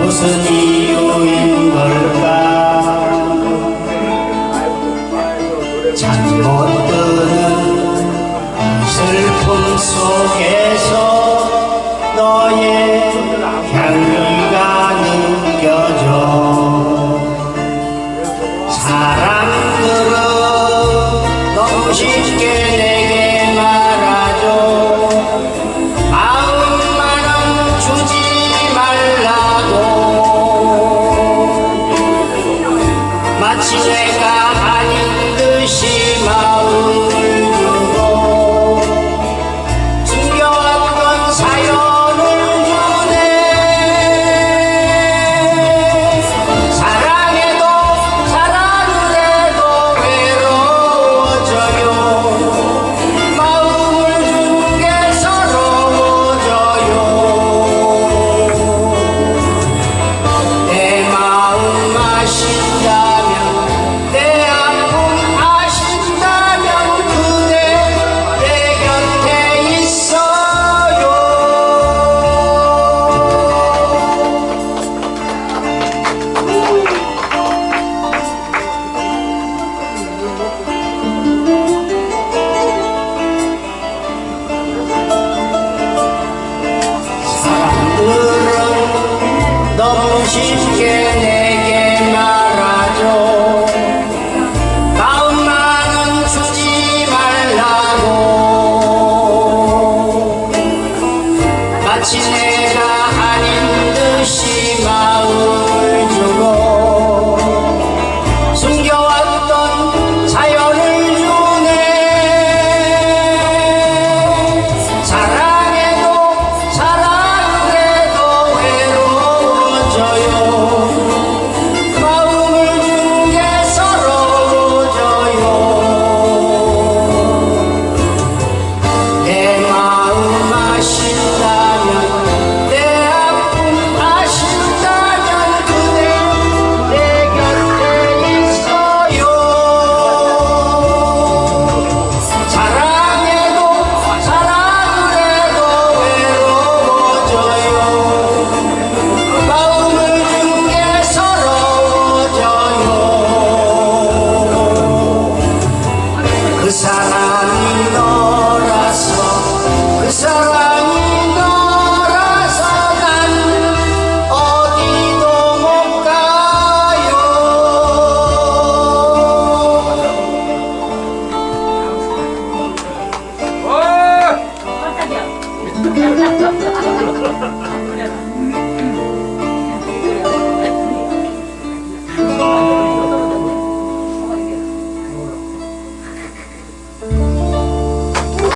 무슨 이유인 걸까? 잠못 드는 슬픔 속에서 너의 향기가 느껴져. 사람들은 너무 쉽게. 마치 마음만은 주지 말라고. 마치 내 あいます。